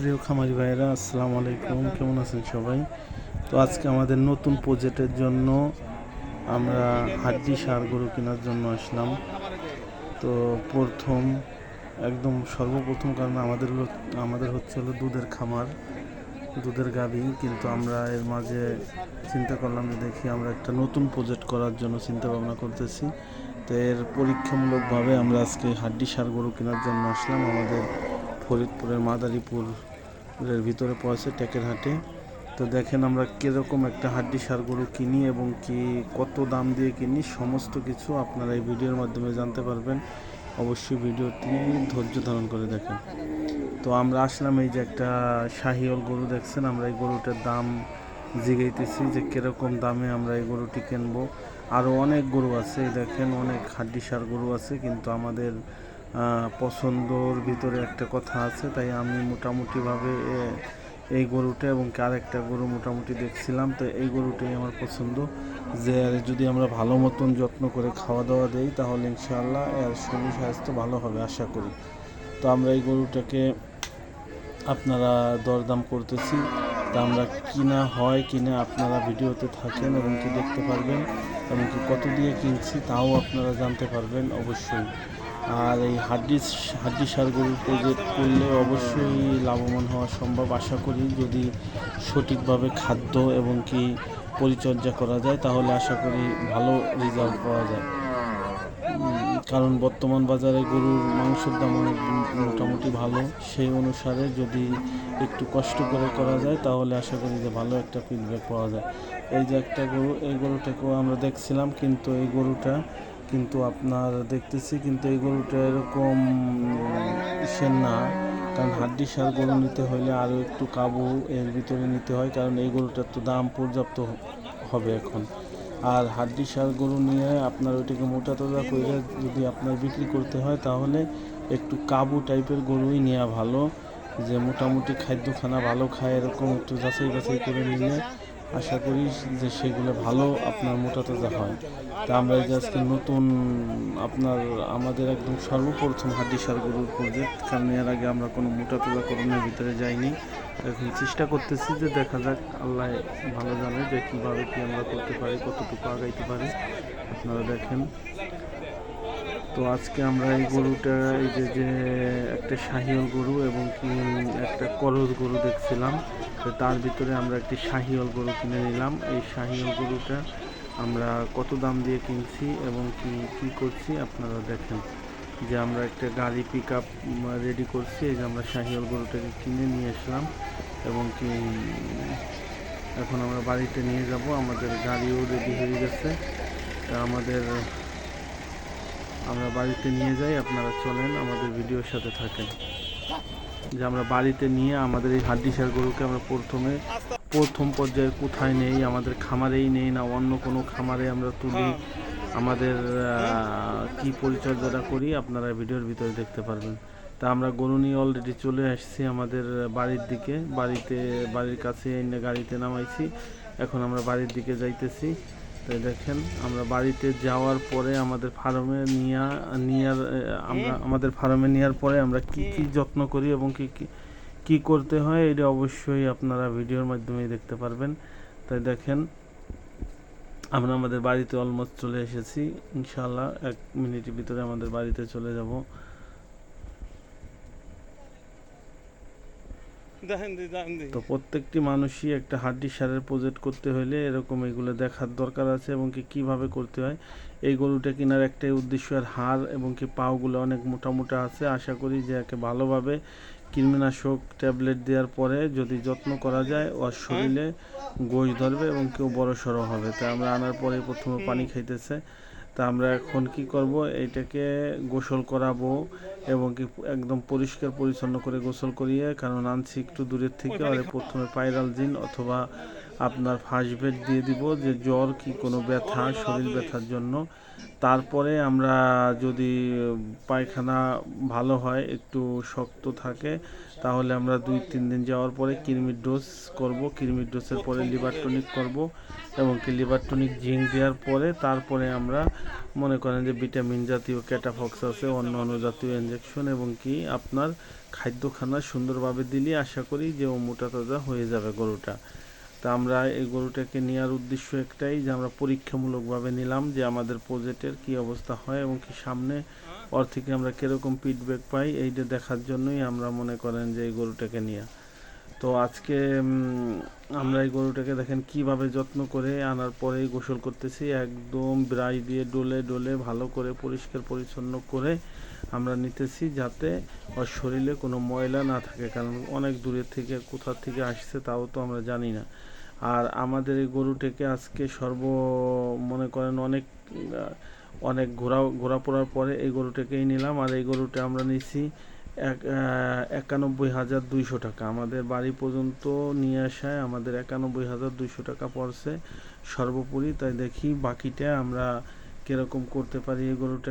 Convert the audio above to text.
প্রিয় খামারি ভাইয়েরা, আসসালামু আলাইকুম। কেমন আছেন সবাই? তো আজকে আমাদের নতুন প্রজেক্টের জন্য আমরা হাড্ডি সার গরু কেনার জন্য আসলাম। তো প্রথম, একদম সর্বপ্রথম কারণ আমাদের আমাদের হচ্ছে হলো দুধের খামার, দুধের গাভী। কিন্তু আমরা এর মাঝে চিন্তা করলাম যে দেখি আমরা একটা নতুন প্রজেক্ট করার জন্য চিন্তা ভাবনা করতেছি। তো এর পরীক্ষামূলকভাবে আমরা আজকে হাড্ডি সার গরু কেনার জন্য আসলাম। আমাদের ফরিদপুরের মাদারীপুরের ভিতরে পড়েছে টেকের হাটে। তো দেখেন আমরা কীরকম একটা হাড্ডি সার গরু কিনি এবং কি কত দাম দিয়ে কিনি, সমস্ত কিছু আপনারা এই ভিডিওর মাধ্যমে জানতে পারবেন। অবশ্যই ভিডিওটি ধৈর্য ধারণ করে দেখেন। তো আমরা আসলাম এই যে একটা শাহিওল গরু দেখছেন, আমরা এই গরুটার দাম জিগাইতেছি যে কীরকম দামে আমরা এই গরুটি কিনবো। আরও অনেক গরু আছে দেখেন অনেক হাড্ডি সার গরু আছে, কিন্তু আমাদের পছন্দর ভিতরে একটা কথা আছে, তাই আমি মোটামুটিভাবে এই গরুটা এবং আরেকটা গরু মোটামুটি দেখছিলাম, তো এই গরুটাই আমার পছন্দ। যে যদি আমরা ভালো মতন যত্ন করে খাওয়া দাওয়া দেই, তাহলে ইনশাআল্লাহ এর শরীর স্বাস্থ্য ভালো হবে, আশা করি। তো আমরা এই গরুটাকে আপনারা দরদাম করতেছি। তা আমরা কিনা হয় কিনা আপনারা ভিডিওতে থাকেন এবং কি দেখতে পারবেন এবং কি কত দিয়ে কিনছি, তাও আপনারা জানতে পারবেন অবশ্যই। আর এই হাড্ডি হাড্ডি সার গরু প্রজেক্ট করলে অবশ্যই লাভবান হওয়া সম্ভব। আশা করি যদি সঠিকভাবে খাদ্য এবং কি পরিচর্যা করা যায়, তাহলে আশা করি ভালো রেজাল্ট পাওয়া যায়। কারণ বর্তমান বাজারে গরুর মাংসের দাম অনেক মোটামুটি ভালো। সেই অনুসারে যদি একটু কষ্ট করে করা যায়, তাহলে আশা করি যে ভালো একটা ফিডব্যাক পাওয়া যায়। এই যে একটা গরু, এই গরুটাকেও আমরা দেখছিলাম, কিন্তু এই গরুটা কিন্তু আপনার দেখতেছি কিন্তু এই গরুটা এরকম ইসের না। কারণ হাড্ডি সার গরু নিতে হলে আরও একটু কাবু এর ভিতরে নিতে হয়, কারণ এই গরুটার তো দাম পর্যাপ্ত হবে এখন। আর হাড্ডি সার গরু নিয়ে আপনার ওইটাকে মোটা তোজা করে যদি আপনার বিক্রি করতে হয়, তাহলে একটু কাবু টাইপের গরুই নেওয়া ভালো। যে মোটামুটি খাদ্যখানা ভালো খায়, এরকম একটু যাচাই বাছাই করে নিলে আশা করি যে সেগুলো ভালো আপনার মোটা তাজা হয়। তা আমরা যে আজকে নতুন আপনার আমাদের একদম সর্বপ্রথম হাড্ডি গরুর প্রজেক্ট কারণ এর আগে আমরা কোনো মোটা তোজা করণের ভিতরে যাইনি। এখন চেষ্টা করতেছি যে দেখা যাক, আল্লাহ ভালো জানে যে কীভাবে কী আমরা করতে পারি, কতটুকু আগাইতে পারি। আপনারা দেখেন। তো আজকে আমরা এই গরুটা, এই যে যে একটা শাহিওল গরু এবং কি একটা করজ গরু দেখছিলাম। তো তার ভিতরে আমরা একটি শাহিওল গরু কিনে নিলাম। এই শাহিওল গরুটা আমরা কত দাম দিয়ে কিনছি এবং কি কি করছি আপনারা দেখেন। যে আমরা একটা গাড়ি পিক আপ রেডি করছি। এই যে আমরা শাহিওল গরুটাকে কিনে নিয়ে আসলাম এবং কি, এখন আমরা বাড়িতে নিয়ে যাব। আমাদের গাড়িও রেডি হয়ে গেছে। আমাদের, আমরা বাড়িতে নিয়ে যাই। আপনারা চলেন, আমাদের ভিডিওর সাথে থাকেন। যে আমরা বাড়িতে নিয়ে আমাদের এই হাড্ডিসার গরুকে আমরা প্রথমে প্রথম পর্যায়ে কোথায় নেই আমাদের খামারেই নেই না অন্য কোনো খামারে আমরা তুলি। আমাদের আহ, কি পরিচর্যাটা করি আপনারা ভিডিওর ভিতরে দেখতে পারবেন। তা আমরা গরু নিয়ে অলরেডি চলে আসছি আমাদের বাড়ির দিকে। বাড়িতে বাড়ির কাছে এনে গাড়িতে নামাইছি। এখন আমরা বাড়ির দিকে যাইতেছি। তো দেখেন আমরা বাড়িতে যাওয়ার পরে আমাদের ফার্মে নিয়া নিয়ার আমরা আমাদের ফার্মে নেওয়ার পরে আমরা কি কি যত্ন করি এবং কি কি কি করতে হয় এটা অবশ্যই আপনারা ভিডিওর মাধ্যমে দেখতে পারবেন। তাই দেখেন আমরা আমাদের বাড়িতে অলমোস্ট চলে এসেছি। ইনশাল্লাহ এক মিনিটের ভিতরে আমাদের বাড়িতে চলে যাব দেখেন দি দেখেন দি তো প্রত্যেকটি মানুষই একটা হাড্ডি সারের প্রজেক্ট করতে হলে এরকম এগুলো দেখার দরকার আছে এবং কি কীভাবে করতে হয়। এই গরুটা কেনার একটাই উদ্দেশ্য আর হাড় এবং কি পাওগুলো অনেক মোটা মোটা আছে। আশা করি যে একে ভালোভাবে কৃমিনাশক ট্যাবলেট দেওয়ার পরে যদি যত্ন করা যায় ওর শরীরে গোশ ধরবে এবং কেউ বড় সড়ো হবে। তাই আমরা আনার পরে প্রথমে পানি খাইতেছে। তা আমরা এখন কি করব? এইটাকে গোসল করাবো এবং কি একদম পরিষ্কার পরিচ্ছন্ন করে গোসল করিয়ে কারণ আনছি একটু দূরের থেকে আর প্রথমে পাইরাল জিন অথবা আপনার ফার্স্ট বেড দিয়ে দিব যে জ্বর কি কোনো ব্যথা, শরীর ব্যথার জন্য। তারপরে আমরা যদি পায়খানা ভালো হয়, একটু শক্ত থাকে, তাহলে আমরা দুই তিন দিন যাওয়ার পরে কৃমির ডোজ করব। কৃমির ডোজের পরে লিভার টনিক করব এবং কি লিভার টনিক জিঙ্ক দেওয়ার পরে তারপরে আমরা মনে করেন যে ভিটামিন জাতীয়, ক্যাটাফক্স আছে, অন্য অন্য জাতীয় ইঞ্জেকশন এবং কি আপনার খাদ্যখানা সুন্দরভাবে দিলে আশা করি যে ও মোটা তাজা হয়ে যাবে গরুটা। তা আমরা এই গরুটাকে নেওয়ার উদ্দেশ্য একটাই যে আমরা পরীক্ষামূলকভাবে নিলাম যে আমাদের প্রজেক্টের কি অবস্থা হয় এবং কি সামনে ওর থেকে আমরা কীরকম ফিডব্যাক পাই, এইটা দেখার জন্যই আমরা মনে করেন যে এই গরুটাকে নিয়ে। তো আজকে আমরা এই গরুটাকে দেখেন কীভাবে যত্ন করে আনার পরেই গোসল করতেছি। একদম ব্রাশ দিয়ে ডলে ডলে ভালো করে পরিষ্কার পরিচ্ছন্ন করে আমরা নিতেছি যাতে ওর শরীরে কোনো ময়লা না থাকে, কারণ অনেক দূরের থেকে, কোথা থেকে আসছে তাও তো আমরা জানি না। আর আমাদের এই গরুটাকে আজকে সর্ব, মনে করেন অনেক অনেক ঘোরা ঘোরাপড়ার পরে এই গরুটাকেই নিলাম। আর এই গরুটা আমরা নিছি এক একানব্বই হাজার দুইশো টাকা। আমাদের বাড়ি পর্যন্ত নিয়ে আসায় আমাদের একানব্বই হাজার দুইশো টাকা পড়ছে সর্বোপরি। তাই দেখি বাকিটা আমরা কীরকম করতে পারি এই গরুটা